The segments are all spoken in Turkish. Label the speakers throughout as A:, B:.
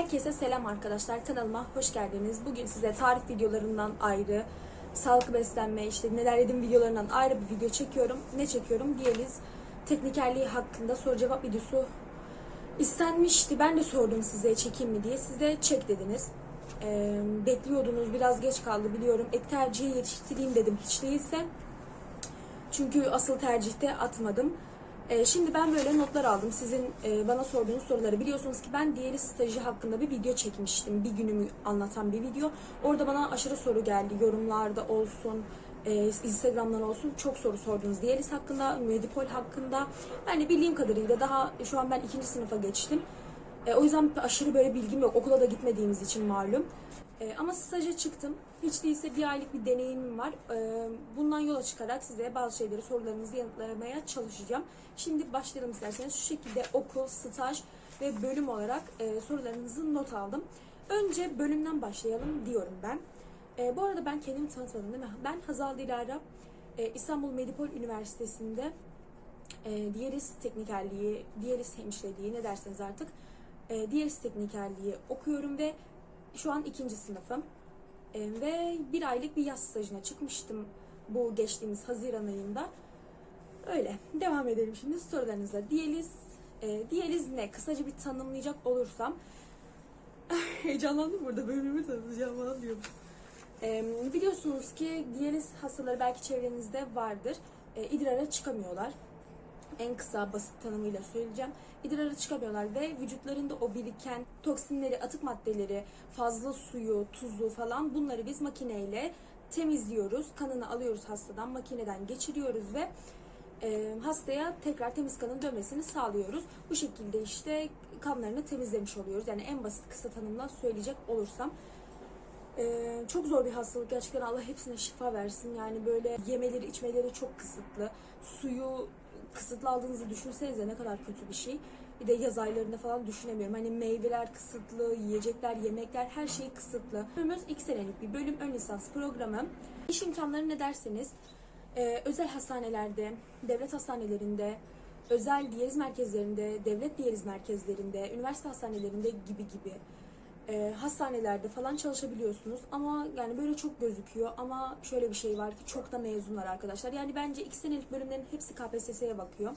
A: Herkese selam arkadaşlar. Kanalıma hoş geldiniz. Bugün size tarif videolarından ayrı, sağlıklı beslenme, işte neler yedim videolarından ayrı bir video çekiyorum. Ne çekiyorum? Diyaliz teknikerliği hakkında soru cevap videosu istenmişti. Ben de sordum size çekeyim mi diye. Siz de çek dediniz. Ee, bekliyordunuz. Biraz geç kaldı biliyorum. Ek tercihi yetiştireyim dedim. Hiç değilse. Çünkü asıl tercihte atmadım. Ee, şimdi ben böyle notlar aldım. Sizin e, bana sorduğunuz soruları biliyorsunuz ki ben diyaliz stajı hakkında bir video çekmiştim. Bir günümü anlatan bir video. Orada bana aşırı soru geldi. Yorumlarda olsun, e, Instagram'dan olsun çok soru sordunuz. Diyaliz hakkında, Medipol hakkında. Yani bildiğim kadarıyla daha şu an ben ikinci sınıfa geçtim. E, o yüzden aşırı böyle bilgim yok. Okula da gitmediğimiz için malum. E, ama staja çıktım. Hiç değilse bir aylık bir deneyimim var. E, bundan yola çıkarak size bazı şeyleri, sorularınızı yanıtlamaya çalışacağım. Şimdi başlayalım isterseniz. Şu şekilde okul, staj ve bölüm olarak e, sorularınızı not aldım. Önce bölümden başlayalım diyorum ben. E, bu arada ben kendimi tanıtmadım değil mi? Ben Hazal Dilara, e, İstanbul Medipol Üniversitesi'nde diyaliz teknikerliği, diyaliz hemşireliği ne derseniz artık diyaliz teknikerliği okuyorum ve şu an ikinci sınıfım. E, ve bir aylık bir yaz stajına çıkmıştım bu geçtiğimiz Haziran ayında. Öyle. Devam edelim şimdi sorularınıza. Diyaliz, e, diyaliz ne? Kısaca bir tanımlayacak olursam. Heyecanlandım burada bölümümü tanıtacağım falan diyorum. E, biliyorsunuz ki diyaliz hastaları belki çevrenizde vardır. E, idrara çıkamıyorlar en kısa basit tanımıyla söyleyeceğim. İdrara çıkamıyorlar ve vücutlarında o biriken toksinleri, atık maddeleri, fazla suyu, tuzu falan bunları biz makineyle temizliyoruz. Kanını alıyoruz hastadan, makineden geçiriyoruz ve e, hastaya tekrar temiz kanın dönmesini sağlıyoruz. Bu şekilde işte kanlarını temizlemiş oluyoruz. Yani en basit kısa tanımla söyleyecek olursam. Ee, çok zor bir hastalık gerçekten Allah hepsine şifa versin yani böyle yemeleri içmeleri çok kısıtlı suyu kısıtlı aldığınızı düşünsenize ne kadar kötü bir şey. Bir de yaz aylarında falan düşünemiyorum. Hani meyveler kısıtlı yiyecekler yemekler her şey kısıtlı. Bölümümüz iki senelik bir bölüm ön lisans programı. İş imkanları ne derseniz e, özel hastanelerde devlet hastanelerinde özel diyaliz merkezlerinde devlet diyaliz merkezlerinde üniversite hastanelerinde gibi gibi e, hastanelerde falan çalışabiliyorsunuz ama yani böyle çok gözüküyor ama şöyle bir şey var ki çok da mezunlar arkadaşlar. Yani bence iki senelik bölümlerin hepsi KPSS'ye bakıyor.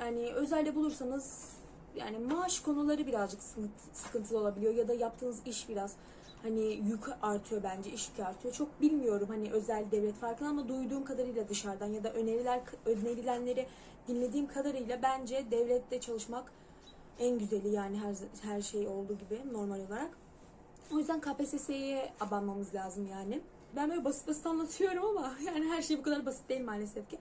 A: Yani özelde bulursanız yani maaş konuları birazcık sıkıntı- sıkıntılı olabiliyor ya da yaptığınız iş biraz hani yük artıyor bence iş yükü artıyor. Çok bilmiyorum hani özel devlet farkını ama duyduğum kadarıyla dışarıdan ya da öneriler önerilenleri dinlediğim kadarıyla bence devlette çalışmak en güzeli yani her her şey olduğu gibi normal olarak. O yüzden KPSS'ye abanmamız lazım yani. Ben böyle basit basit anlatıyorum ama yani her şey bu kadar basit değil maalesef ki.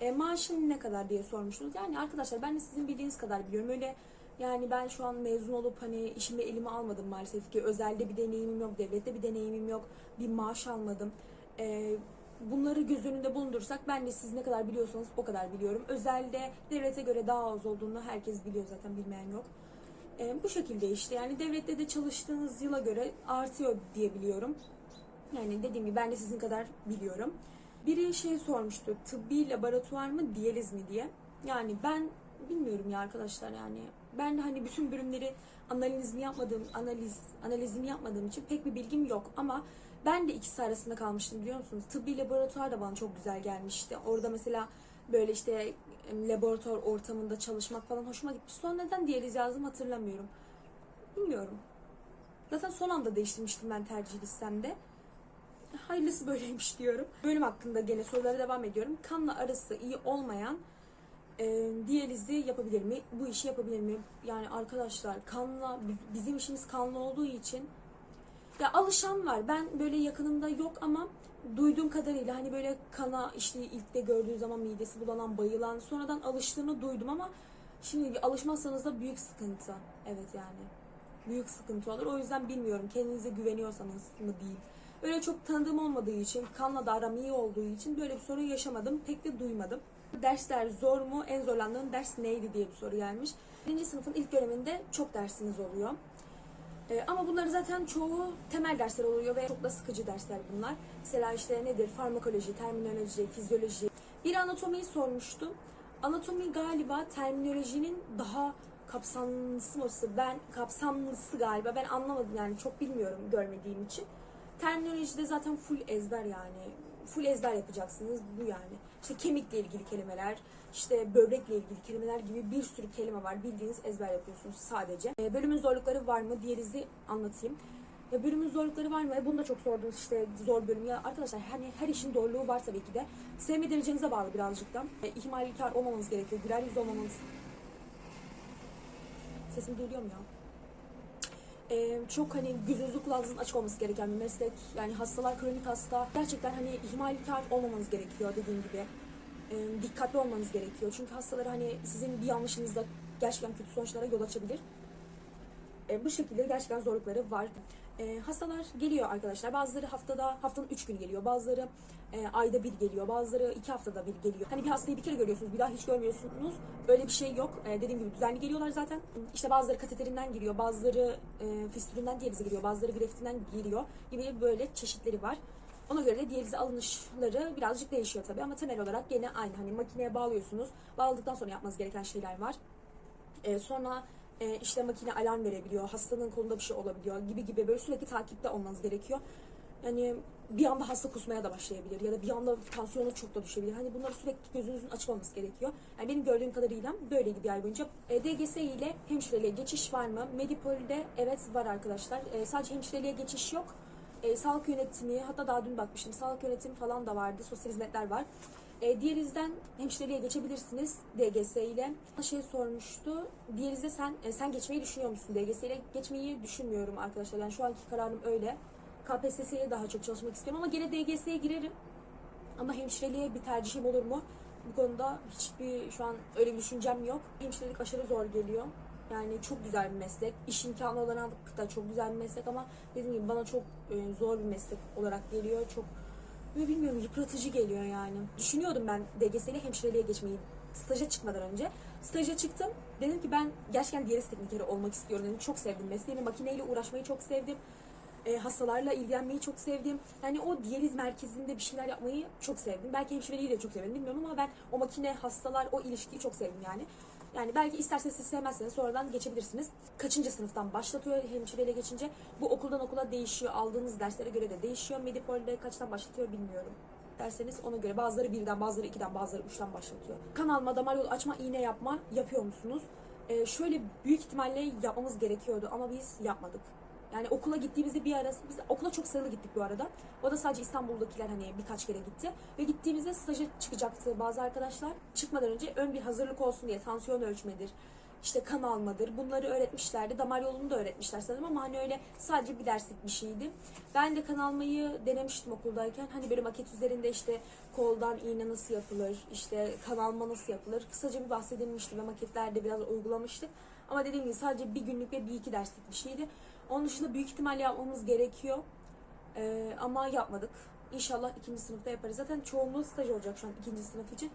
A: E, maaşın ne kadar diye sormuştunuz. Yani arkadaşlar ben de sizin bildiğiniz kadar biliyorum. Öyle yani ben şu an mezun olup hani işimi elime almadım maalesef ki. Özelde bir deneyimim yok, devlette bir deneyimim yok. Bir maaş almadım. E, bunları göz önünde bulundursak ben de siz ne kadar biliyorsanız o kadar biliyorum. Özelde devlete göre daha az olduğunu herkes biliyor zaten bilmeyen yok. E, bu şekilde işte yani devlette de çalıştığınız yıla göre artıyor diye biliyorum. Yani dediğim gibi ben de sizin kadar biliyorum. Biri şey sormuştu tıbbi laboratuvar mı diyaliz mi diye. Yani ben bilmiyorum ya arkadaşlar yani ben de hani bütün bölümleri analizini yapmadığım analiz analizini yapmadığım için pek bir bilgim yok ama ben de ikisi arasında kalmıştım biliyor musunuz? Tıbbi laboratuvar da bana çok güzel gelmişti. Orada mesela böyle işte laboratuvar ortamında çalışmak falan hoşuma gitmiş. Sonra neden diyaliz yazdım hatırlamıyorum. Bilmiyorum. Zaten son anda değiştirmiştim ben tercih listemde. Hayırlısı böyleymiş diyorum. Bölüm hakkında gene sorulara devam ediyorum. Kanla arası iyi olmayan e, diyalizi yapabilir mi? Bu işi yapabilir mi? Yani arkadaşlar kanla bizim işimiz kanlı olduğu için ya alışan var. Ben böyle yakınımda yok ama duyduğum kadarıyla hani böyle kana işte ilk de gördüğü zaman midesi bulanan, bayılan sonradan alıştığını duydum ama şimdi alışmazsanız da büyük sıkıntı. Evet yani. Büyük sıkıntı olur. O yüzden bilmiyorum. Kendinize güveniyorsanız mı değil. Öyle çok tanıdığım olmadığı için, kanla da aram iyi olduğu için böyle bir sorun yaşamadım. Pek de duymadım. Dersler zor mu? En zorlandığın ders neydi diye bir soru gelmiş. Birinci sınıfın ilk döneminde çok dersiniz oluyor. Ee, ama bunları zaten çoğu temel dersler oluyor ve çok da sıkıcı dersler bunlar. Mesela işte nedir? Farmakoloji, terminoloji, fizyoloji. Bir anatomiyi sormuştum. Anatomi galiba terminolojinin daha kapsamlısı mı? Ben kapsamlısı galiba. Ben anlamadım yani çok bilmiyorum görmediğim için. Terminolojide zaten full ezber yani. Full ezber yapacaksınız bu yani. İşte kemikle ilgili kelimeler, işte böbrekle ilgili kelimeler gibi bir sürü kelime var. Bildiğiniz ezber yapıyorsunuz sadece. E, bölümün zorlukları var mı? Diyalizi anlatayım. Ya bölümün zorlukları var mı? E, bunu da çok sordunuz işte zor bölüm. Ya arkadaşlar hani her işin zorluğu var tabii ki de. Sevme derecenize bağlı birazcık da. E, ihmalkar olmamanız gerekiyor. Güler yüzlü olmamanız. Sesim duyuluyor mu ya? Ee, çok hani gözünüzü kulağınızın açık olması gereken bir meslek. Yani hastalar kronik hasta. Gerçekten hani ihmalkar olmamanız gerekiyor dediğim gibi. Ee, dikkatli olmanız gerekiyor. Çünkü hastaları hani sizin bir yanlışınızda gerçekten kötü sonuçlara yol açabilir. Ee, bu şekilde gerçekten zorlukları var. Ee, hastalar geliyor arkadaşlar. Bazıları haftada, haftanın 3 günü geliyor. Bazıları e, ayda bir geliyor. Bazıları 2 haftada bir geliyor. Hani bir hastayı bir kere görüyorsunuz, bir daha hiç görmüyorsunuz. Öyle bir şey yok. Ee, dediğim gibi düzenli geliyorlar zaten. İşte bazıları kateterinden giriyor, bazıları e, fistülünden diyalize giriyor, bazıları greftinden giriyor gibi böyle çeşitleri var. Ona göre de diyalize alınışları birazcık değişiyor tabii ama temel olarak gene aynı. Hani makineye bağlıyorsunuz. Bağladıktan sonra yapmanız gereken şeyler var. Ee, sonra e, işte makine alarm verebiliyor, hastanın kolunda bir şey olabiliyor gibi gibi böyle sürekli takipte olmanız gerekiyor. Yani bir anda hasta kusmaya da başlayabilir ya da bir anda tansiyonu çok da düşebilir. Hani bunları sürekli gözünüzün açık olması gerekiyor. Yani benim gördüğüm kadarıyla böyleydi bir ay boyunca. E, DGS ile hemşireliğe geçiş var mı? Medipol'de evet var arkadaşlar. E, sadece hemşireliğe geçiş yok. E, sağlık yönetimi, hatta daha dün bakmıştım. Sağlık yönetimi falan da vardı. Sosyal hizmetler var. E, diyalizden hemşireliğe geçebilirsiniz DGS ile. Şey sormuştu. Diyalizde sen e, sen geçmeyi düşünüyor musun? DGS ile geçmeyi düşünmüyorum arkadaşlar. Yani şu anki kararım öyle. KPSS'ye daha çok çalışmak istiyorum ama gene DGS'ye girerim. Ama hemşireliğe bir tercihim olur mu? Bu konuda hiçbir şu an öyle bir düşüncem yok. Hemşirelik aşırı zor geliyor. Yani çok güzel bir meslek. İş imkanı olarak da çok güzel bir meslek ama dediğim gibi bana çok e, zor bir meslek olarak geliyor. Çok Böyle bilmiyorum yıpratıcı geliyor yani. Düşünüyordum ben DGS ile hemşireliğe geçmeyi staja çıkmadan önce. Staja çıktım. Dedim ki ben gerçekten diyaliz teknikeri olmak istiyorum. Dedim. Çok sevdim mesleğimi. Makineyle uğraşmayı çok sevdim. E, hastalarla ilgilenmeyi çok sevdim. Yani o diyaliz merkezinde bir şeyler yapmayı çok sevdim. Belki hemşireliği de çok sevdim bilmiyorum ama ben o makine, hastalar, o ilişkiyi çok sevdim yani. Yani belki isterseniz siz sevmezseniz sonradan geçebilirsiniz. Kaçıncı sınıftan başlatıyor hemşireyle geçince. Bu okuldan okula değişiyor. Aldığınız derslere göre de değişiyor. Medipol'de kaçtan başlatıyor bilmiyorum derseniz ona göre bazıları birden, bazıları ikiden, bazıları üçten başlatıyor. Kan alma, damar yolu açma, iğne yapma yapıyor musunuz? Ee, şöyle büyük ihtimalle yapmamız gerekiyordu ama biz yapmadık. Yani okula gittiğimizde bir ara, biz okula çok sayılı gittik bu arada. O da sadece İstanbul'dakiler hani birkaç kere gitti. Ve gittiğimizde staja çıkacaktı bazı arkadaşlar. Çıkmadan önce ön bir hazırlık olsun diye tansiyon ölçmedir, işte kan almadır. Bunları öğretmişlerdi. Damar yolunu da öğretmişler sanırım ama hani öyle sadece bir derslik bir şeydi. Ben de kan almayı denemiştim okuldayken. Hani böyle maket üzerinde işte koldan iğne nasıl yapılır, işte kan alma nasıl yapılır. Kısaca bir bahsedilmişti ve maketlerde biraz uygulamıştık. Ama dediğim gibi sadece bir günlük ve bir iki derslik bir şeydi. Onun dışında büyük ihtimalle yapmamız gerekiyor. Ee, ama yapmadık. İnşallah ikinci sınıfta yaparız. Zaten çoğunluğu staj olacak şu an ikinci sınıf için.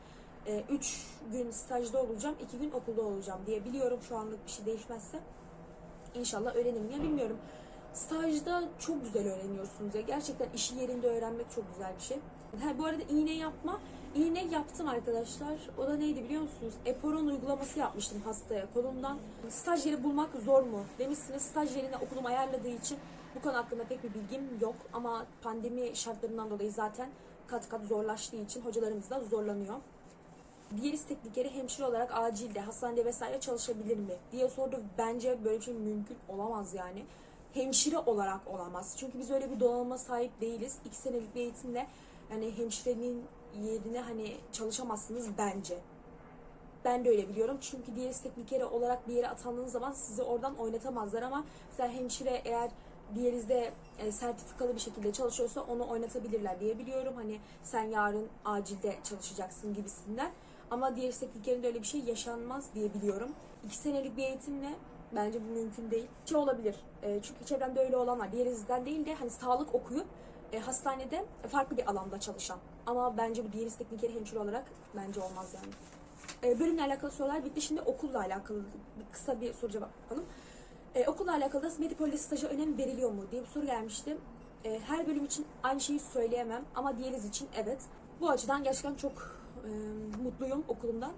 A: 3 gün stajda olacağım, 2 gün okulda olacağım diye biliyorum şu anlık bir şey değişmezse. İnşallah öğrenirim ya bilmiyorum. Stajda çok güzel öğreniyorsunuz ya. Gerçekten işi yerinde öğrenmek çok güzel bir şey. Ha, bu arada iğne yapma. İğne yaptım arkadaşlar. O da neydi biliyor musunuz? Eporon uygulaması yapmıştım hastaya kolumdan. Staj yeri bulmak zor mu? Demişsiniz staj yerine okulum ayarladığı için bu konu hakkında pek bir bilgim yok. Ama pandemi şartlarından dolayı zaten kat kat zorlaştığı için hocalarımız da zorlanıyor diyaliz teknikeri hemşire olarak acilde, hastanede vesaire çalışabilir mi diye sordu. Bence böyle bir şey mümkün olamaz yani. Hemşire olarak olamaz. Çünkü biz öyle bir donanıma sahip değiliz. İki senelik bir eğitimle yani hemşirenin yerine hani çalışamazsınız bence. Ben de öyle biliyorum. Çünkü diyaliz teknikeri olarak bir yere atandığınız zaman sizi oradan oynatamazlar ama mesela hemşire eğer diyalizde e, sertifikalı bir şekilde çalışıyorsa onu oynatabilirler diye biliyorum. Hani sen yarın acilde çalışacaksın gibisinden. Ama diğer tekniklerinde öyle bir şey yaşanmaz diye biliyorum. İki senelik bir eğitimle bence bu mümkün değil. Şey olabilir. E, çünkü çevremde öyle olan var. Diğerizden değil de hani sağlık okuyup e, hastanede farklı bir alanda çalışan. Ama bence bu diğeriz teknikeri hemşire olarak bence olmaz yani. E, bölümle alakalı sorular bitti. Şimdi okulla alakalı bir kısa bir soru cevap yapalım. E, okulla alakalı da Medipol'de staja önem veriliyor mu diye bir soru gelmişti. E, her bölüm için aynı şeyi söyleyemem ama diyaliz için evet. Bu açıdan gerçekten çok e, mutluyum okulumdan.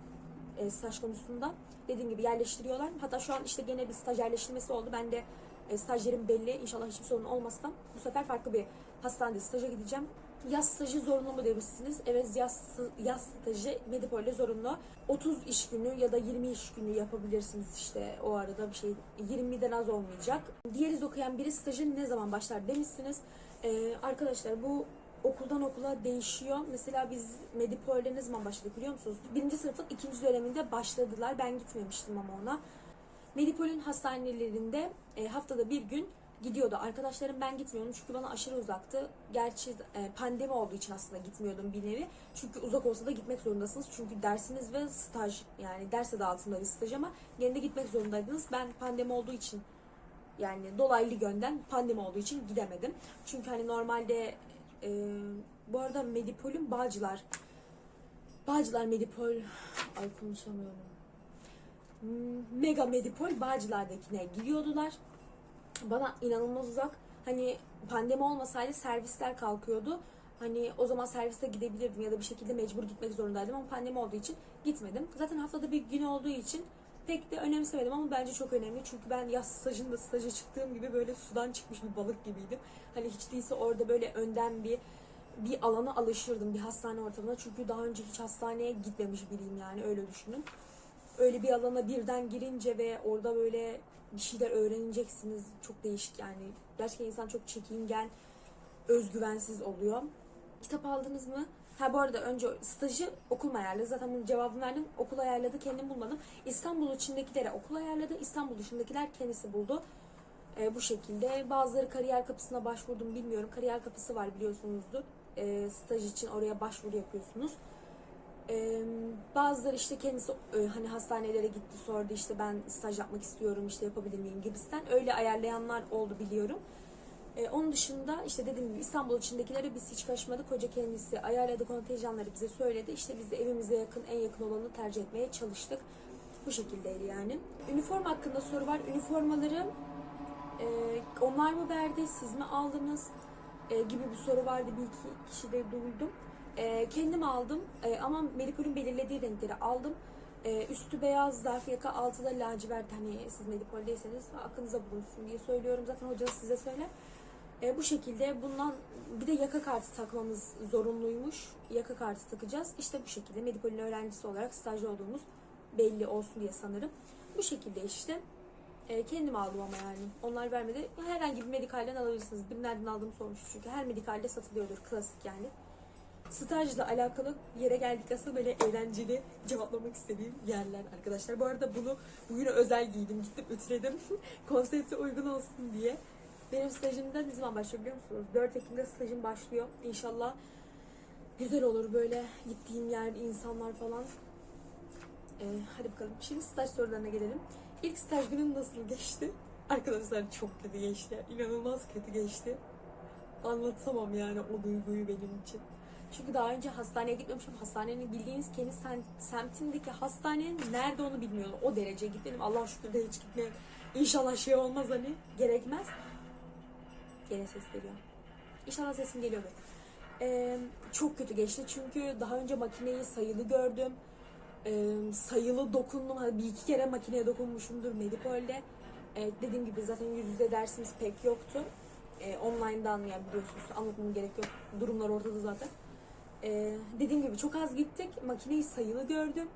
A: e, staj konusunda. Dediğim gibi yerleştiriyorlar. Hatta şu an işte gene bir staj yerleştirmesi oldu. Ben de e, stajyerim belli. İnşallah hiçbir sorun olmazsa bu sefer farklı bir hastanede staja gideceğim. Yaz stajı zorunlu mu demişsiniz. Evet yaz, yaz stajı Medipol'de zorunlu. 30 iş günü ya da 20 iş günü yapabilirsiniz işte o arada bir şey 20'den az olmayacak. Diyaliz okuyan biri stajı ne zaman başlar demişsiniz. Ee, arkadaşlar bu okuldan okula değişiyor. Mesela biz Medipol'de ne zaman başladık biliyor musunuz? Birinci sınıfın ikinci döneminde başladılar. Ben gitmemiştim ama ona. Medipol'ün hastanelerinde e, haftada bir gün gidiyordu. Arkadaşlarım ben gitmiyorum çünkü bana aşırı uzaktı. Gerçi e, pandemi olduğu için aslında gitmiyordum bir nevi. Çünkü uzak olsa da gitmek zorundasınız. Çünkü dersiniz ve staj yani ders adı altında bir staj ama gene de gitmek zorundaydınız. Ben pandemi olduğu için yani dolaylı yönden pandemi olduğu için gidemedim. Çünkü hani normalde e, bu arada Medipol'ün Bağcılar Bağcılar Medipol ay konuşamıyorum. Mega Medipol Bağcılar'dakine gidiyordular. Bana inanılmaz uzak. Hani pandemi olmasaydı servisler kalkıyordu. Hani o zaman serviste gidebilirdim ya da bir şekilde mecbur gitmek zorundaydım ama pandemi olduğu için gitmedim. Zaten haftada bir gün olduğu için pek de önemsemedim ama bence çok önemli. Çünkü ben yaz stajında staja çıktığım gibi böyle sudan çıkmış bir balık gibiydim. Hani hiç değilse orada böyle önden bir bir alana alışırdım bir hastane ortamına. Çünkü daha önce hiç hastaneye gitmemiş biriyim yani öyle düşünün. Öyle bir alana birden girince ve orada böyle bir şeyler öğreneceksiniz. Çok değişik yani. Gerçekten insan çok çekingen, özgüvensiz oluyor. Kitap aldınız mı? Ha bu arada önce stajı okul ayarladı? Zaten bunun cevabını verdim. Okul ayarladı, kendim bulmadım. İstanbul içindekilere okul ayarladı. İstanbul dışındakiler kendisi buldu. Ee, bu şekilde. Bazıları kariyer kapısına başvurdum bilmiyorum. Kariyer kapısı var biliyorsunuzdur. Ee, staj için oraya başvuru yapıyorsunuz. Ee, bazıları işte kendisi e, hani hastanelere gitti sordu işte ben staj yapmak istiyorum işte yapabilir miyim gibisinden öyle ayarlayanlar oldu biliyorum. Ee, onun dışında işte dediğim gibi İstanbul içindekilere biz hiç karışmadık. Hoca kendisi ayarladı kontenjanları bize söyledi. İşte biz de evimize yakın en yakın olanı tercih etmeye çalıştık. Bu şekildeydi yani. Üniforma hakkında soru var. Üniformaları e, onlar mı verdi, siz mi aldınız e, gibi bir soru vardı. Bir iki kişi de duydum. E, kendim aldım E, ama Medipol'ün belirlediği renkleri aldım. E, üstü beyaz zarf yaka altı da lacivert hani siz Medipol'deyseniz aklınıza bulunsun diye söylüyorum. Zaten hocanız size söyler. E, bu şekilde bundan bir de yaka kartı takmamız zorunluymuş. Yaka kartı takacağız. İşte bu şekilde Medipol'ün öğrencisi olarak stajda olduğumuz belli olsun diye sanırım. Bu şekilde işte. E, kendim aldım ama yani. Onlar vermedi. Herhangi bir medikalden alabilirsiniz. Bir nereden aldığımı sormuş çünkü. Her medikalde satılıyordur. Klasik yani. Stajla alakalı yere geldik aslında böyle eğlenceli cevaplamak istediğim yerler arkadaşlar. Bu arada bunu bugüne özel giydim. Gittim ütüledim. Konsepte uygun olsun diye. Benim stajımda ne zaman başlıyor biliyor musunuz? 4 Ekim'de stajım başlıyor. İnşallah güzel olur böyle gittiğim yer, insanlar falan. Ee, hadi bakalım. Şimdi staj sorularına gelelim. İlk staj günüm nasıl geçti? Arkadaşlar çok kötü geçti. İnanılmaz kötü geçti. Anlatamam yani o duyguyu benim için. Çünkü daha önce hastaneye gitmemişim. Hastanenin bildiğiniz kendi sem- semtindeki hastanenin nerede onu bilmiyorum. O derece gitmedim. Allah şükür de hiç gitmeye. İnşallah şey olmaz hani. Gerekmez. Gene ses geliyor. İnşallah sesim geliyordur. Ee, çok kötü geçti çünkü daha önce makineyi sayılı gördüm. Ee, sayılı dokundum. Hani bir iki kere makineye dokunmuşumdur Medipol'de. Ee, dediğim gibi zaten yüz yüze dersimiz pek yoktu. Ee, online'dan yani biliyorsunuz anlatmam gerek yok. Durumlar ortada zaten. Ee, dediğim gibi çok az gittik. Makineyi sayılı gördüm.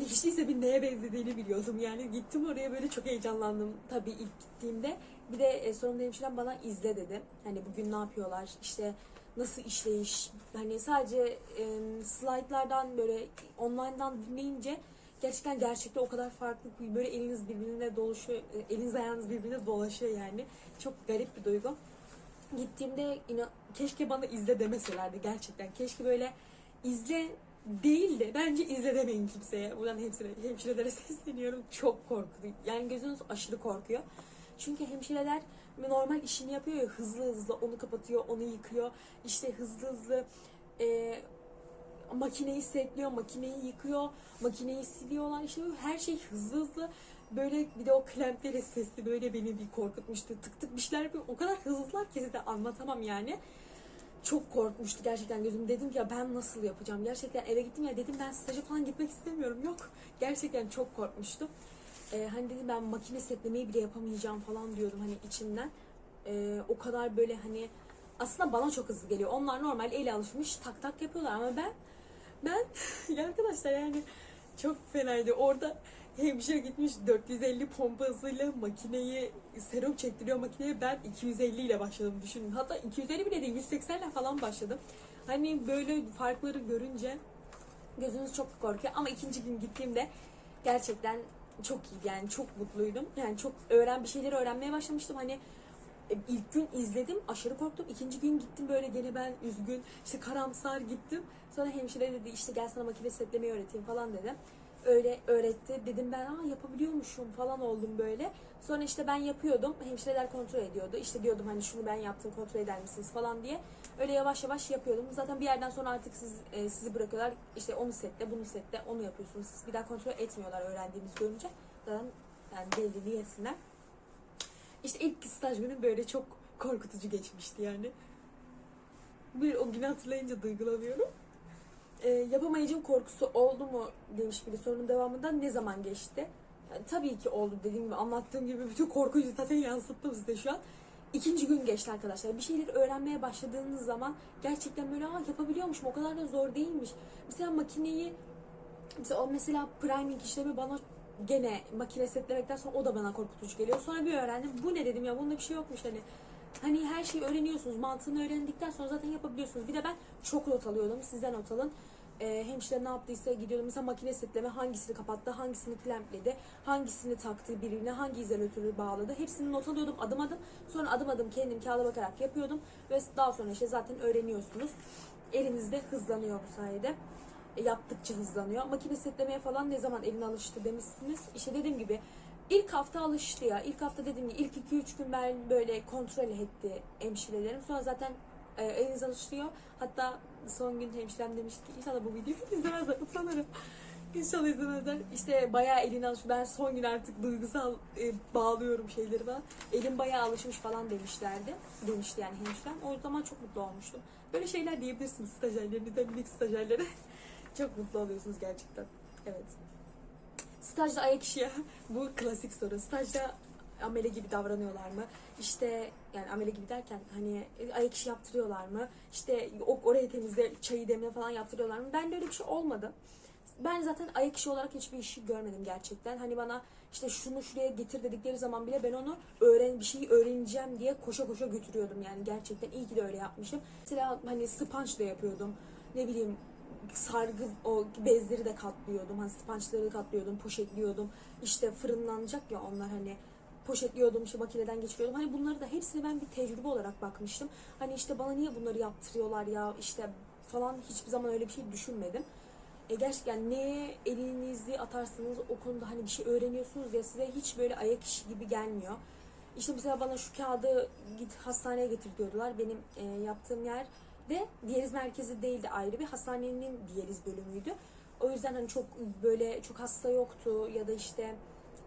A: Hiç değilse bir neye benzediğini biliyordum. Yani gittim oraya böyle çok heyecanlandım tabii ilk gittiğimde. Bir de e, sonunda hemşirem bana izle dedi. Hani bugün ne yapıyorlar, işte nasıl işleyiş. Hani sadece e, slaytlardan böyle online'dan dinleyince gerçekten gerçekte o kadar farklı ki böyle eliniz birbirine dolaşıyor, e, eliniz ayağınız birbirine dolaşıyor yani. Çok garip bir duygu. Gittiğimde inan, keşke bana izle demeselerdi gerçekten. Keşke böyle izle değil de bence izle demeyin kimseye. Buradan hemşire, hemşirelere sesleniyorum. Çok korkuyor. Yani gözünüz aşırı korkuyor. Çünkü hemşireler normal işini yapıyor ya hızlı hızlı onu kapatıyor, onu yıkıyor. İşte hızlı hızlı e, makineyi setliyor, makineyi yıkıyor, makineyi siliyorlar. İşte her şey hızlı hızlı. Böyle bir de o klemplere sesli böyle beni bir korkutmuştu. Tık tık bir şeyler yapıyor. O kadar hızlılar ki size anlatamam yani. Çok korkmuştu gerçekten gözüm. Dedim ki ya ben nasıl yapacağım? Gerçekten eve gittim ya dedim ben staja falan gitmek istemiyorum. Yok. Gerçekten çok korkmuştum. Ee, hani dedim ben makine setlemeyi bile yapamayacağım falan diyordum hani içimden. Ee, o kadar böyle hani aslında bana çok hızlı geliyor. Onlar normal el alışmış tak tak yapıyorlar ama ben ben ya arkadaşlar yani çok fenaydı. Orada hemşire gitmiş 450 pompa hızıyla makineyi serum çektiriyor makineye. Ben 250 ile başladım düşünün. Hatta 250 bile değil 180 ile falan başladım. Hani böyle farkları görünce gözünüz çok korkuyor. Ama ikinci gün gittiğimde gerçekten çok iyi yani çok mutluydum. Yani çok öğren bir şeyleri öğrenmeye başlamıştım. Hani e, ilk gün izledim aşırı korktum. İkinci gün gittim böyle gene ben üzgün işte karamsar gittim. Sonra hemşire dedi işte gel sana makine setlemeyi öğreteyim falan dedi. Öyle öğretti. Dedim ben aa yapabiliyormuşum falan oldum böyle. Sonra işte ben yapıyordum. Hemşireler kontrol ediyordu. İşte diyordum hani şunu ben yaptım kontrol eder misiniz falan diye. Öyle yavaş yavaş yapıyordum. Zaten bir yerden sonra artık siz e, sizi bırakıyorlar. İşte onu setle, bunu setle, onu yapıyorsunuz. Siz bir daha kontrol etmiyorlar öğrendiğiniz görünce. Zaten yani deliliği etsinler. İşte ilk staj günüm böyle çok korkutucu geçmişti yani. Bir o günü hatırlayınca duygulanıyorum. Ee, yapamayacağım korkusu oldu mu demiş biri sorunun devamında ne zaman geçti? Yani tabii ki oldu dediğim gibi anlattığım gibi bütün korkuyu zaten yansıttım size şu an. İkinci gün geçti arkadaşlar. Bir şeyleri öğrenmeye başladığınız zaman gerçekten böyle Aa, yapabiliyormuşum o kadar da zor değilmiş. Mesela makineyi mesela o mesela priming işlemi bana gene makine setlemekten sonra o da bana korkutucu geliyor. Sonra bir öğrendim. Bu ne dedim ya bunda bir şey yokmuş hani. Hani her şeyi öğreniyorsunuz. Mantığını öğrendikten sonra zaten yapabiliyorsunuz. Bir de ben çok not alıyordum. Sizden not alın. Ee, hemşire ne yaptıysa gidiyordum. Mesela makine setleme hangisini kapattı, hangisini klempledi, hangisini taktı birbirine, hangi izolatörü bağladı. Hepsini not alıyordum adım adım. Sonra adım adım kendim kağıda bakarak yapıyordum. Ve daha sonra işte zaten öğreniyorsunuz. Elinizde hızlanıyor bu sayede E, yaptıkça hızlanıyor. Makine setlemeye falan ne zaman elin alıştı demişsiniz. İşte dediğim gibi ilk hafta alıştı ya. İlk hafta dediğim gibi ilk 2-3 gün ben böyle kontrol etti hemşirelerim. Sonra zaten e, eliniz alışıyor. Hatta son gün hemşirem demişti ki inşallah bu videoyu izlemezler utanırım. İnşallah izlemezler. İşte bayağı elini alış. Ben son gün artık duygusal e, bağlıyorum şeyleri falan. Elim bayağı alışmış falan demişlerdi. Demişti yani hemşirem. O zaman çok mutlu olmuştum. Böyle şeyler diyebilirsiniz stajyerlerinizden minik stajyerlere. çok mutlu oluyorsunuz gerçekten. Evet. Stajda ayak işi. Bu klasik soru. Stajda amele gibi davranıyorlar mı? İşte yani amele gibi derken hani ayak işi yaptırıyorlar mı? İşte o oraya temizle çayı demle falan yaptırıyorlar mı? Ben de öyle bir şey olmadı. Ben zaten ayak işi olarak hiçbir işi görmedim gerçekten. Hani bana işte şunu şuraya getir dedikleri zaman bile ben onu öğren bir şeyi öğreneceğim diye koşa koşa götürüyordum yani gerçekten iyi ki de öyle yapmışım. Mesela hani sponge da yapıyordum. Ne bileyim sargı o bezleri de katlıyordum. Hani sponge'ları katlıyordum, poşetliyordum. İşte fırınlanacak ya onlar hani poşetliyordum, işte makineden geçiriyordum. Hani bunları da hepsini ben bir tecrübe olarak bakmıştım. Hani işte bana niye bunları yaptırıyorlar ya işte falan hiçbir zaman öyle bir şey düşünmedim. E gerçekten neye elinizi atarsanız o konuda hani bir şey öğreniyorsunuz ya size hiç böyle ayak işi gibi gelmiyor. İşte mesela bana şu kağıdı git hastaneye getir diyordular. Benim e, yaptığım yer de diyaliz merkezi değildi ayrı bir hastanenin diyaliz bölümüydü. O yüzden hani çok böyle çok hasta yoktu ya da işte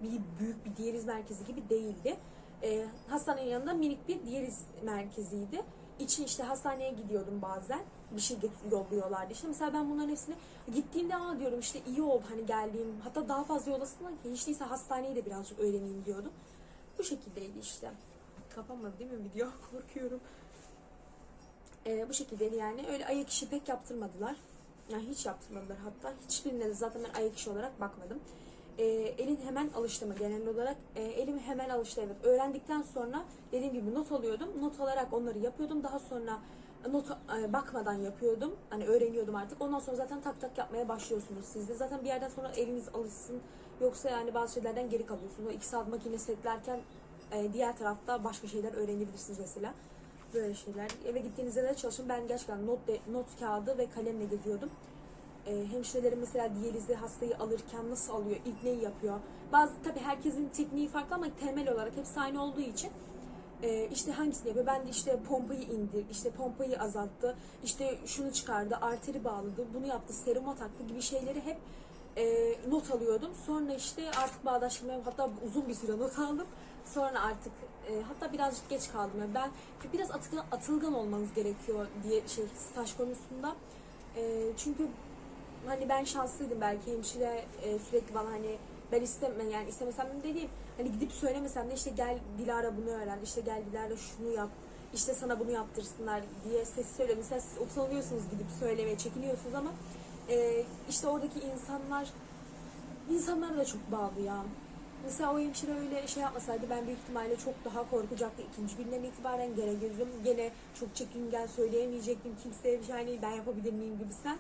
A: bir büyük bir diyaliz merkezi gibi değildi. E, hastanenin yanında minik bir diyaliz merkeziydi. İçin işte hastaneye gidiyordum bazen. Bir şey yolluyorlardı. İşte mesela ben bunların hepsini gittiğimde aa diyorum işte iyi oldu hani geldiğim. Hatta daha fazla yollasınlar ki hiç değilse hastaneyi de birazcık öğreneyim diyordum. Bu şekildeydi işte. Kapanmadı değil mi video? Korkuyorum. Ee, bu şekildeydi yani. Öyle ayak işi pek yaptırmadılar. Yani hiç yaptırmadılar hatta. Hiçbirine de zaten ben ayak işi olarak bakmadım. Ee, elin hemen alıştı mı genel olarak? Ee, elim hemen alıştı evet. Öğrendikten sonra dediğim gibi not alıyordum. Not alarak onları yapıyordum. Daha sonra not e, bakmadan yapıyordum. Hani öğreniyordum artık. Ondan sonra zaten tak tak yapmaya başlıyorsunuz siz de. Zaten bir yerden sonra eliniz alışsın. Yoksa yani bazı şeylerden geri kalıyorsunuz. O iki saat makine setlerken e, diğer tarafta başka şeyler öğrenebilirsiniz mesela. Böyle şeyler. Eve gittiğinizde de çalışın. Ben gerçekten not, de, not kağıdı ve kalemle geziyordum. E, hemşirelerin mesela diyalizi hastayı alırken nasıl alıyor, ilk neyi yapıyor. Bazı tabii herkesin tekniği farklı ama temel olarak hepsi aynı olduğu için e, işte hangisini yapıyor? Ben de işte pompayı indir, işte pompayı azalttı, işte şunu çıkardı, arteri bağladı, bunu yaptı, seruma taktı gibi şeyleri hep e, not alıyordum. Sonra işte artık bağdaştırmaya hatta uzun bir süre not aldım. Sonra artık e, hatta birazcık geç kaldım. Yani ben biraz atılgan, atılgan olmanız gerekiyor diye şey staj konusunda. E, çünkü hani ben şanslıydım belki hemşire e, sürekli bana hani ben isteme yani istemesem de değil hani gidip söylemesem de işte gel Dilara bunu öğren işte gel Dilara şunu yap işte sana bunu yaptırsınlar diye ses söylüyor. Mesela siz utanıyorsunuz gidip söylemeye çekiniyorsunuz ama e, işte oradaki insanlar insanlar da çok bağlı ya. Mesela o hemşire öyle şey yapmasaydı ben büyük ihtimalle çok daha korkacaktım. İkinci günden itibaren gene gözüm gene çok çekingen söyleyemeyecektim kimseye bir şey hani ben yapabilir miyim gibi sen.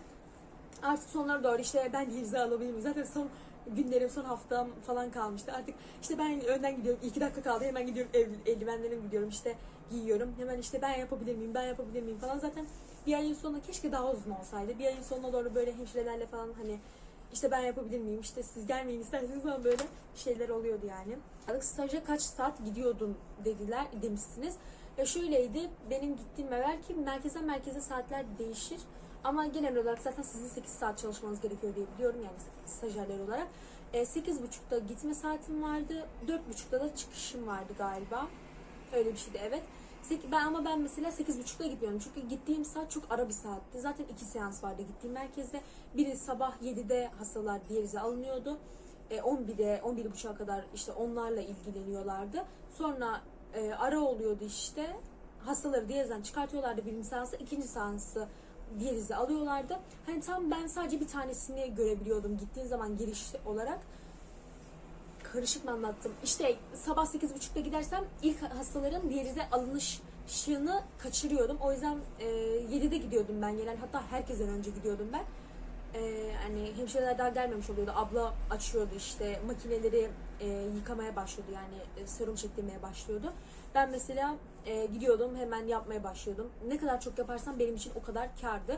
A: Artık sonlara doğru işte ben de alabilir? Zaten son günlerim son haftam falan kalmıştı. Artık işte ben önden gidiyorum. iki dakika kaldı hemen gidiyorum ev, eldivenlerimi gidiyorum işte giyiyorum. Hemen işte ben yapabilir miyim? Ben yapabilir miyim falan. Zaten bir ayın sonunda keşke daha uzun olsaydı. Bir ayın sonuna doğru böyle hemşirelerle falan hani işte ben yapabilir miyim? İşte siz gelmeyin isterseniz falan böyle şeyler oluyordu yani. Artık staja kaç saat gidiyordun dediler demişsiniz. Ya şöyleydi benim gittiğim evvel ki merkezden merkeze saatler değişir. Ama genel olarak zaten sizin 8 saat çalışmanız gerekiyor diye biliyorum yani stajyerler olarak. E, 8.30'da gitme saatim vardı. 4.30'da da çıkışım vardı galiba. Öyle bir şeydi evet. Ben ama ben mesela 8.30'da gitmiyorum. Çünkü gittiğim saat çok ara bir saatti. Zaten iki seans vardı gittiğim merkezde. Biri sabah 7'de hastalar diyalize alınıyordu. E, 11'de 11.30'a kadar işte onlarla ilgileniyorlardı. Sonra e, ara oluyordu işte. Hastaları diyalizden çıkartıyorlardı birinci seansı. ikinci seansı diyalize alıyorlardı. Hani tam ben sadece bir tanesini görebiliyordum gittiğim zaman giriş olarak. Karışık mı anlattım? İşte sabah 8.30'da gidersem ilk hastaların diyalize alınışını kaçırıyordum. O yüzden e, 7'de gidiyordum ben gelen. Hatta herkesten önce gidiyordum ben. E, hani hemşireler daha gelmemiş oluyordu. Abla açıyordu işte makineleri e, yıkamaya başlıyordu yani e, serum çektirmeye başlıyordu. Ben mesela e, gidiyordum hemen yapmaya başlıyordum. Ne kadar çok yaparsam benim için o kadar kardı.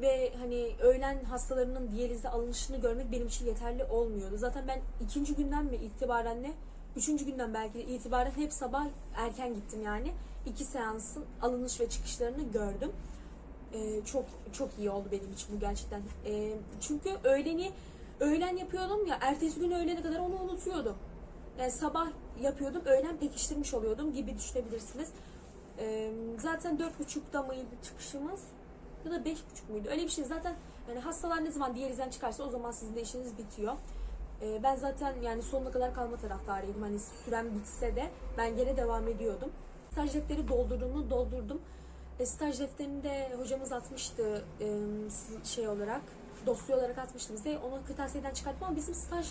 A: Ve hani öğlen hastalarının diyalize alınışını görmek benim için yeterli olmuyordu. Zaten ben ikinci günden mi itibaren ne? Üçüncü günden belki de itibaren hep sabah erken gittim yani. İki seansın alınış ve çıkışlarını gördüm. E, çok çok iyi oldu benim için bu gerçekten. E, çünkü öğleni öğlen yapıyordum ya ertesi gün öğlene kadar onu unutuyordum. Yani sabah yapıyordum, öğlen pekiştirmiş oluyordum gibi düşünebilirsiniz. Ee, zaten dört buçukta mıydı çıkışımız? Ya da beş buçuk muydu? Öyle bir şey. Zaten yani hastalar ne zaman diyalizden çıkarsa o zaman sizin de işiniz bitiyor. Ee, ben zaten yani sonuna kadar kalma taraftarıydım. Hani sürem bitse de ben gene devam ediyordum. Staj defteri doldurduğumu doldurdum. E, staj defterini de hocamız atmıştı e, şey olarak, dosya olarak atmıştı bize. Onu kırtasiyeden çıkarttım ama bizim staj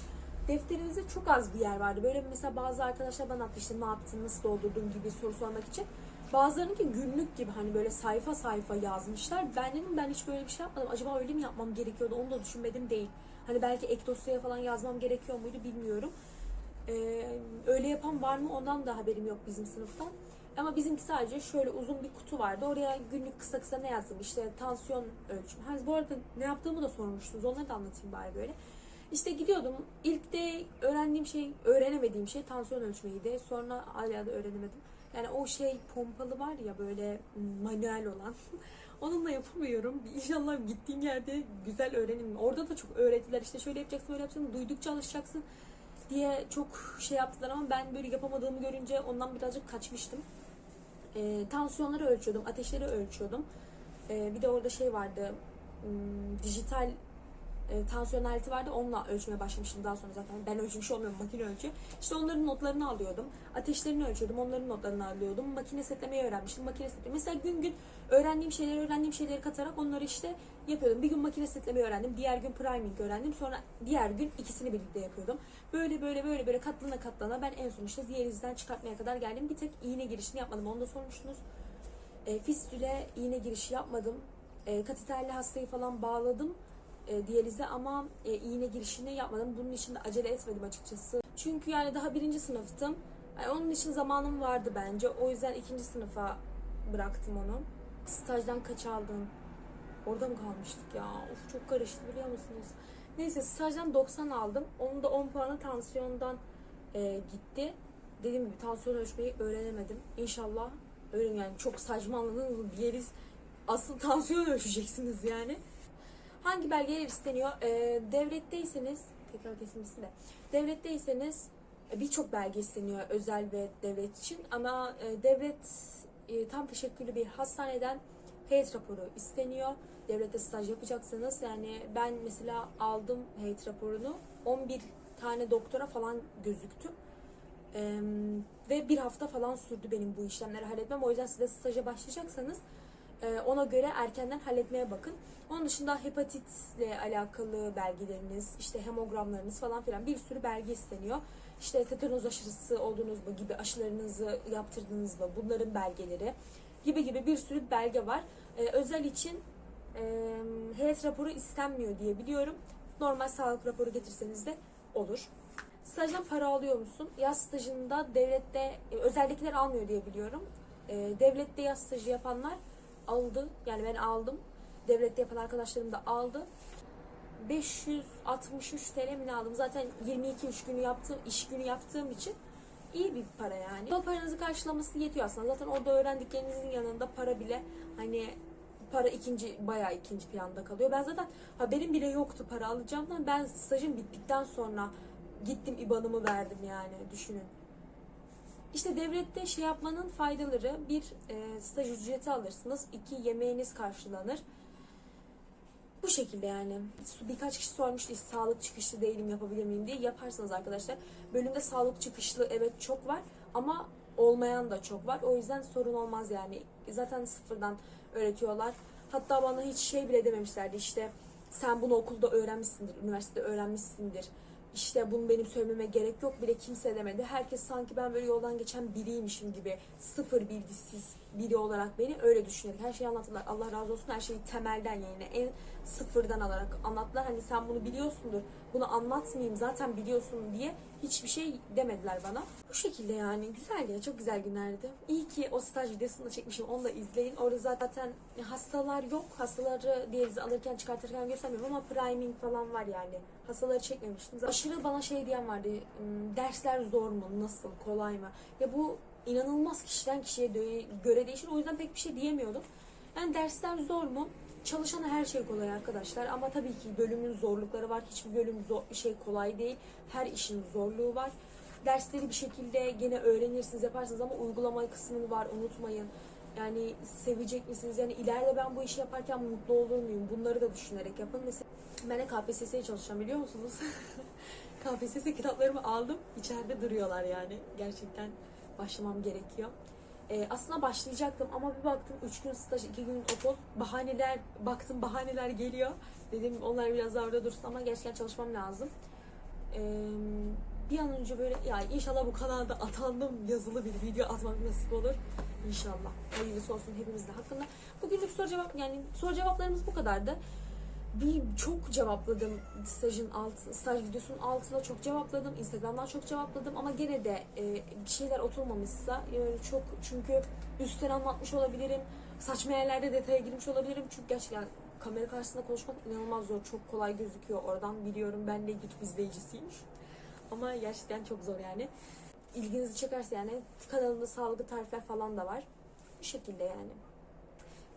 A: defterimizde çok az bir yer vardı. Böyle mesela bazı arkadaşlar bana attı işte ne yaptın, nasıl doldurdun gibi soru sormak için. Bazılarınınki günlük gibi hani böyle sayfa sayfa yazmışlar. Ben dedim ben hiç böyle bir şey yapmadım. Acaba öyle mi yapmam gerekiyordu onu da düşünmedim değil. Hani belki ek dosyaya falan yazmam gerekiyor muydu bilmiyorum. Ee, öyle yapan var mı ondan da haberim yok bizim sınıftan. Ama bizimki sadece şöyle uzun bir kutu vardı. Oraya günlük kısa kısa ne yazdım? İşte tansiyon ölçüm. Ha, bu arada ne yaptığımı da sormuştunuz. Onları da anlatayım bari böyle. İşte gidiyordum. İlk de öğrendiğim şey, öğrenemediğim şey tansiyon ölçmeydi. Sonra hala da öğrenemedim. Yani o şey pompalı var ya böyle manuel olan. Onunla yapamıyorum. İnşallah gittiğim yerde güzel öğrenirim. Orada da çok öğrettiler. İşte şöyle yapacaksın, böyle yapacaksın. Duydukça alışacaksın diye çok şey yaptılar ama ben böyle yapamadığımı görünce ondan birazcık kaçmıştım. E, tansiyonları ölçüyordum, ateşleri ölçüyordum. E, bir de orada şey vardı, m, dijital e, tansiyon aleti vardı. Onunla ölçmeye başlamıştım daha sonra zaten. Ben ölçmüş olmuyorum. Makine ölçüyor. İşte onların notlarını alıyordum. Ateşlerini ölçüyordum. Onların notlarını alıyordum. Makine setlemeyi öğrenmiştim. Makine setlemeyi. Mesela gün gün öğrendiğim şeyleri öğrendiğim şeyleri katarak onları işte yapıyordum. Bir gün makine setlemeyi öğrendim. Diğer gün priming öğrendim. Sonra diğer gün ikisini birlikte yapıyordum. Böyle böyle böyle böyle katlana katlana ben en son işte diyalizden çıkartmaya kadar geldim. Bir tek iğne girişini yapmadım. Onu da sormuştunuz. E, fistüle iğne girişi yapmadım. E, kateterli hastayı falan bağladım e, diyalize ama e, iğne girişini yapmadım. Bunun için de acele etmedim açıkçası. Çünkü yani daha birinci sınıftım. Yani onun için zamanım vardı bence. O yüzden ikinci sınıfa bıraktım onu. Stajdan kaç aldın? Orada mı kalmıştık ya? Of çok karıştı biliyor musunuz? Neyse stajdan 90 aldım. Onun da 10 puanı tansiyondan e, gitti. Dediğim gibi tansiyon ölçmeyi öğrenemedim. İnşallah öğren yani çok saçma anladınız mı? Diyaliz asıl tansiyon ölçeceksiniz yani. Hangi belgeler isteniyor? Ee, devletteyseniz, tekrar kesilmişsin de. Devletteyseniz E, Birçok belge isteniyor özel ve devlet için ama e, devlet e, tam teşekküllü bir hastaneden heyet raporu isteniyor. Devlette staj yapacaksanız yani ben mesela aldım heyet raporunu 11 tane doktora falan gözüktüm. Ee, ve bir hafta falan sürdü benim bu işlemleri halletmem. O yüzden siz de staja başlayacaksanız e, ona göre erkenden halletmeye bakın. Onun dışında hepatitle alakalı belgeleriniz, işte hemogramlarınız falan filan bir sürü belge isteniyor. İşte tetanoz aşısı oldunuz mu gibi aşılarınızı yaptırdınız mı bunların belgeleri gibi gibi bir sürü belge var. Ee, özel için e, heyet raporu istenmiyor diye biliyorum. Normal sağlık raporu getirseniz de olur. Stajdan para alıyor musun? Yaz stajında devlette e, özellikler almıyor diye biliyorum. E, devlette yaz stajı yapanlar aldı. Yani ben aldım. Devlette yapan arkadaşlarım da aldı. 563 TL mi aldım? Zaten 22 iş günü yaptığım, iş günü yaptığım için iyi bir para yani. O paranızı karşılaması yetiyor aslında. Zaten orada öğrendiklerinizin yanında para bile hani para ikinci bayağı ikinci planda kalıyor. Ben zaten haberim bile yoktu para alacağımdan. Ben stajım bittikten sonra gittim IBAN'ımı verdim yani düşünün. İşte devlette şey yapmanın faydaları bir e, staj ücreti alırsınız. iki yemeğiniz karşılanır. Bu şekilde yani. Birkaç kişi sormuştu işte, sağlık çıkışlı değilim yapabilir miyim diye. Yaparsınız arkadaşlar. Bölümde sağlık çıkışlı evet çok var ama olmayan da çok var. O yüzden sorun olmaz yani. Zaten sıfırdan öğretiyorlar. Hatta bana hiç şey bile dememişlerdi işte sen bunu okulda öğrenmişsindir, üniversitede öğrenmişsindir. İşte bunu benim söylememe gerek yok bile kimse demedi. Herkes sanki ben böyle yoldan geçen biriymişim gibi sıfır bilgisiz biri olarak beni öyle düşünerek her şeyi anlattılar. Allah razı olsun her şeyi temelden yani en sıfırdan alarak anlattılar. Hani sen bunu biliyorsundur, bunu anlatmayayım zaten biliyorsun diye hiçbir şey demediler bana. Bu şekilde yani güzel ya çok güzel günlerdi. İyi ki o staj videosunu da çekmişim onu da izleyin. Orada zaten hastalar yok. Hastaları diyalize alırken çıkartırken göstermiyorum ama priming falan var yani. Hastaları çekmemiştim. Aşırı bana şey diyen vardı. "Hmm, Dersler zor mu? Nasıl? Kolay mı? Ya bu inanılmaz kişiden kişiye göre değişir. O yüzden pek bir şey diyemiyordum. Yani dersler zor mu? Çalışana her şey kolay arkadaşlar ama tabii ki bölümün zorlukları var. Hiçbir bölüm zor, şey kolay değil. Her işin zorluğu var. Dersleri bir şekilde gene öğrenirsiniz, yaparsınız ama uygulama kısmını var unutmayın. Yani sevecek misiniz? Yani ileride ben bu işi yaparken mutlu olur muyum? Bunları da düşünerek yapın. Mesela ben de KPSS'ye çalışacağım biliyor musunuz? KPSS kitaplarımı aldım. İçeride duruyorlar yani. Gerçekten başlamam gerekiyor. Ee, aslında başlayacaktım ama bir baktım 3 gün staj, 2 gün okul. Bahaneler, baktım bahaneler geliyor. Dedim onlar biraz daha orada dursun ama gerçekten çalışmam lazım. Ee, bir an önce böyle ya inşallah bu kanalda atandım yazılı bir video atmak nasip olur. İnşallah. Hayırlısı olsun hepimizde hakkında. Bugünlük soru cevap yani soru cevaplarımız bu kadardı. Bir çok cevapladım stajın alt, staj videosunun altına çok cevapladım. Instagram'dan çok cevapladım ama gene de e, bir şeyler oturmamışsa yani çok çünkü üstten anlatmış olabilirim. Saçma yerlerde detaya girmiş olabilirim. Çünkü gerçekten kamera karşısında konuşmak inanılmaz zor. Çok kolay gözüküyor oradan biliyorum. Ben de YouTube izleyicisiyim. Ama gerçekten çok zor yani. İlginizi çekerse yani kanalımda sağlıklı tarifler falan da var. Bu şekilde yani.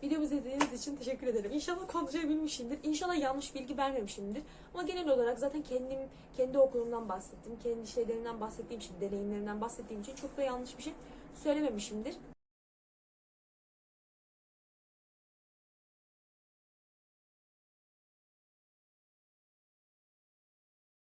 A: Videomu izlediğiniz için teşekkür ederim. İnşallah konuşabilmişimdir. İnşallah yanlış bilgi vermemişimdir. Ama genel olarak zaten kendim kendi okulumdan bahsettim. Kendi şeylerimden bahsettiğim için, deneyimlerimden bahsettiğim için çok da yanlış bir şey söylememişimdir.